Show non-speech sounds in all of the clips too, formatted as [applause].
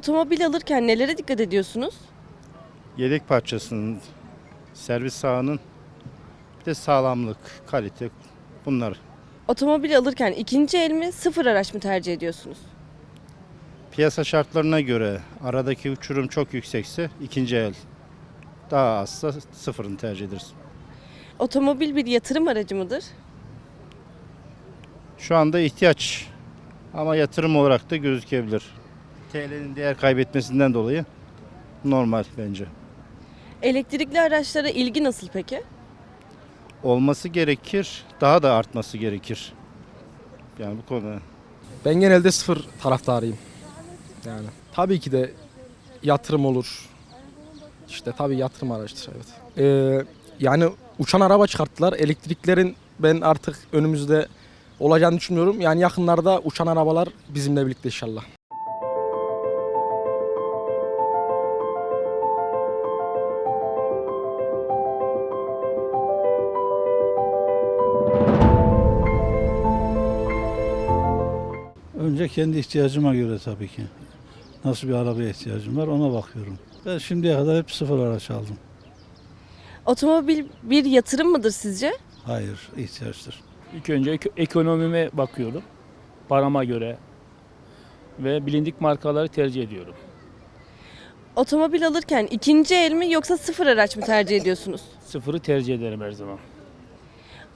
Otomobil alırken nelere dikkat ediyorsunuz? Yedek parçasının, servis sahanın, bir de sağlamlık, kalite bunlar. Otomobil alırken ikinci el mi, sıfır araç mı tercih ediyorsunuz? Piyasa şartlarına göre aradaki uçurum çok yüksekse ikinci el, daha azsa sıfırını tercih ederiz. Otomobil bir yatırım aracı mıdır? Şu anda ihtiyaç ama yatırım olarak da gözükebilir. TL'nin değer kaybetmesinden dolayı normal bence. Elektrikli araçlara ilgi nasıl peki? Olması gerekir, daha da artması gerekir. Yani bu konuda Ben genelde sıfır taraftarıyım. Yani tabii ki de yatırım olur. İşte tabii yatırım araçtır evet. Ee, yani uçan araba çıkarttılar. Elektriklerin ben artık önümüzde olacağını düşünmüyorum. Yani yakınlarda uçan arabalar bizimle birlikte inşallah. Önce kendi ihtiyacıma göre tabii ki. Nasıl bir arabaya ihtiyacım var ona bakıyorum. Ben şimdiye kadar hep sıfır araç aldım. Otomobil bir yatırım mıdır sizce? Hayır, ihtiyaçtır. İlk önce ek- ekonomime bakıyorum. Parama göre. Ve bilindik markaları tercih ediyorum. Otomobil alırken ikinci el mi yoksa sıfır araç mı tercih ediyorsunuz? Sıfırı tercih ederim her zaman.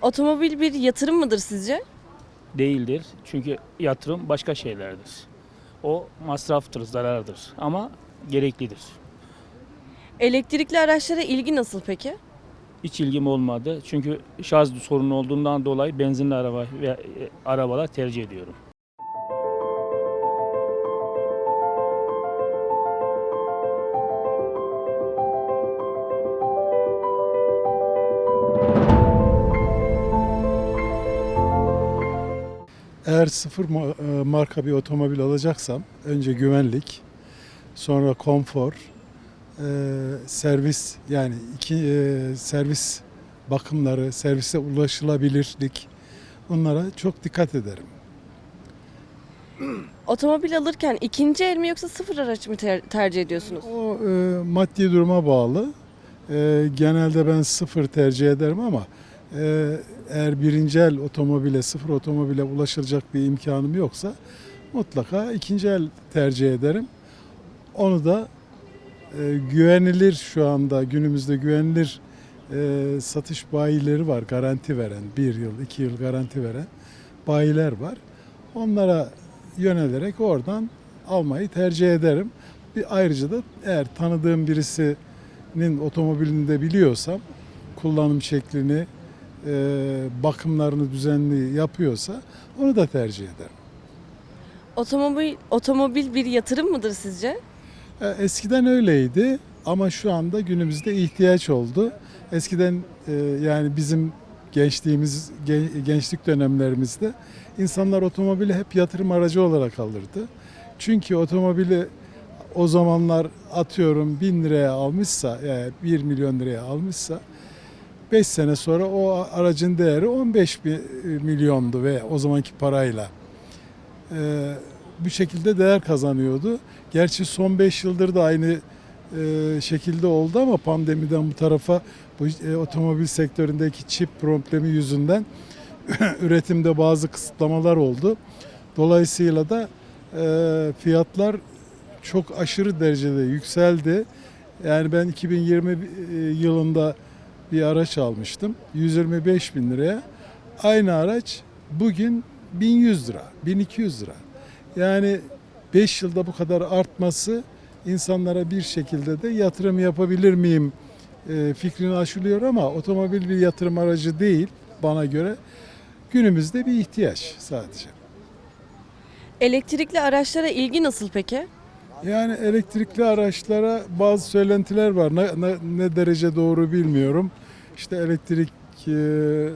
Otomobil bir yatırım mıdır sizce? Değildir. Çünkü yatırım başka şeylerdir. O masraftır, zarardır. Ama gereklidir. Elektrikli araçlara ilgi nasıl peki? Hiç ilgim olmadı. Çünkü şarj sorunu olduğundan dolayı benzinli araba ve e, arabalar tercih ediyorum. Eğer sıfır e, marka bir otomobil alacaksam önce güvenlik, sonra konfor, e, servis yani iki e, servis bakımları, servise ulaşılabilirlik bunlara çok dikkat ederim. Otomobil alırken ikinci el mi yoksa sıfır araç mı ter- tercih ediyorsunuz? O e, maddi duruma bağlı. E, genelde ben sıfır tercih ederim ama eğer birinci el otomobile, sıfır otomobile ulaşılacak bir imkanım yoksa mutlaka ikinci el tercih ederim. Onu da e, güvenilir şu anda günümüzde güvenilir e, satış bayileri var. Garanti veren, bir yıl, iki yıl garanti veren bayiler var. Onlara yönelerek oradan almayı tercih ederim. Bir ayrıca da eğer tanıdığım birisinin otomobilini de biliyorsam kullanım şeklini, bakımlarını düzenli yapıyorsa onu da tercih ederim. Otomobil otomobil bir yatırım mıdır sizce? E, Eskiden öyleydi ama şu anda günümüzde ihtiyaç oldu. Eskiden e, yani bizim gençliğimiz gen- gençlik dönemlerimizde insanlar otomobili hep yatırım aracı olarak alırdı. Çünkü otomobili o zamanlar atıyorum bin liraya almışsa yani 1 milyon liraya almışsa 5 sene sonra o aracın değeri 15 bi- milyondu ve o zamanki parayla. Ee, bu şekilde değer kazanıyordu. Gerçi son 5 yıldır da aynı e, şekilde oldu ama pandemiden bu tarafa bu e, otomobil sektöründeki çip problemi yüzünden [clears throat] üretimde bazı kısıtlamalar oldu. Dolayısıyla da e, fiyatlar çok aşırı derecede yükseldi. Yani ben 2020 e, yılında bir araç almıştım. 125 bin liraya. Aynı araç bugün 1100 lira, 1200 lira. Yani 5 yılda bu kadar artması insanlara bir şekilde de yatırım yapabilir miyim e, fikrini aşılıyor ama otomobil bir yatırım aracı değil bana göre. Günümüzde bir ihtiyaç sadece. Elektrikli araçlara ilgi nasıl peki? Yani elektrikli araçlara bazı söylentiler var. Ne, ne, ne derece doğru bilmiyorum. İşte elektrikli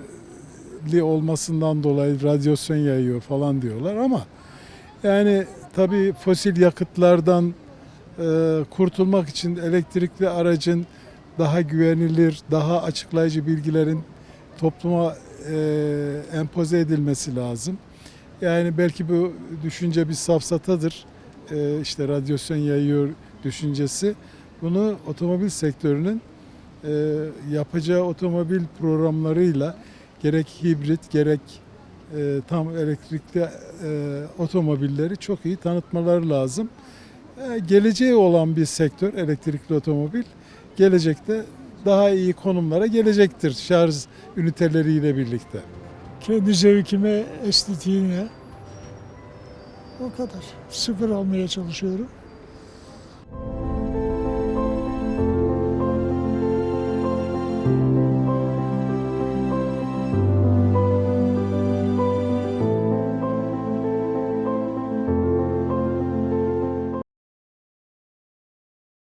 olmasından dolayı radyasyon yayıyor falan diyorlar ama yani tabii fosil yakıtlardan e, kurtulmak için elektrikli aracın daha güvenilir, daha açıklayıcı bilgilerin topluma e, empoze edilmesi lazım. Yani belki bu düşünce bir safsatadır. e, işte radyasyon yayıyor düşüncesi bunu otomobil sektörünün e, yapacağı otomobil programlarıyla gerek hibrit gerek e, tam elektrikli e, otomobilleri çok iyi tanıtmaları lazım. E, geleceği olan bir sektör elektrikli otomobil gelecekte daha iyi konumlara gelecektir şarj üniteleriyle birlikte. kendi zevkime, estetiğine o kadar. Sıfır almaya çalışıyorum.